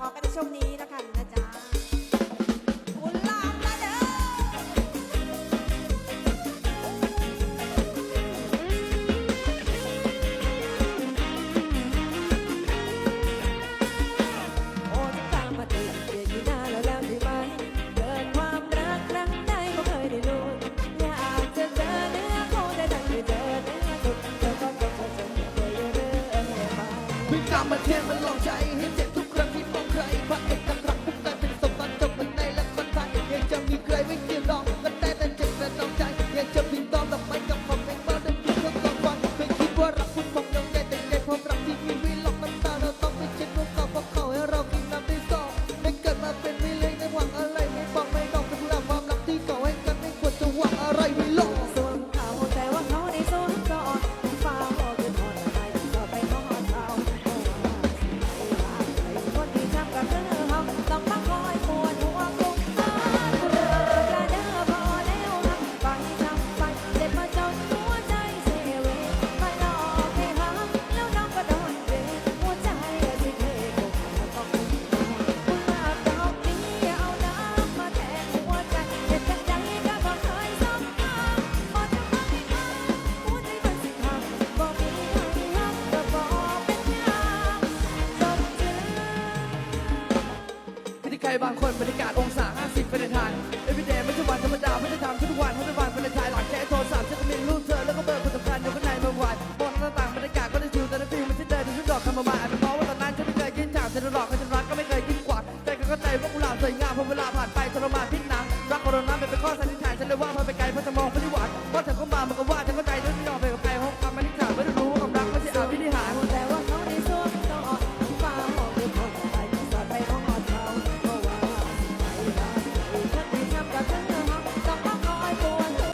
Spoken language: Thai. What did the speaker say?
ออกันในช่วงนี้แล้วกันนะจ๊ะคุณลามละเด้อ โอ้จะตามมาติดเดียวอยู่นานแล้วแล้วใช่ไหมเกิดความรักครั้งใดก็เคยได้รู้อยากจะเจอเนื้อคู่แต่ดันไม่เจอเนื้อสุดเธอก็ก็เธอจะไม่เคยเรื่อยมาวิ่งตามมาเทียนมันลองใจให้เจ็บ วรจะหวังอะไร ใครบางคนบรรยากาศองศา 50เป็นทานเอวิเดย์ไม่ใช่วันธรรมดาไม่ได้ทำทุกวันทุกวันเป็นชายหลังแค่โทรศัพท์ฉันก็มีรูปเธอแล้วก็เบอร์คนสำคัญอยู่ข้างในเมื่อวานมองหน้าต่างบรรยากาศก็ได้ชิวแต่ในฟิลไม่ใช่เดินถึงชุดดอกคำประมาณเป็นเพราะว่าตอนนั้นฉันไม่เคยกินฉากฉันหลอกให้ฉันรักก็ไม่เคยกินกว่าใจก็เข้าใจว่ากุหลาบสวยงามพอเวลาผ่านไปทรมานพิษหนังรักโคโรนาเป็นข้อสันนิษฐาน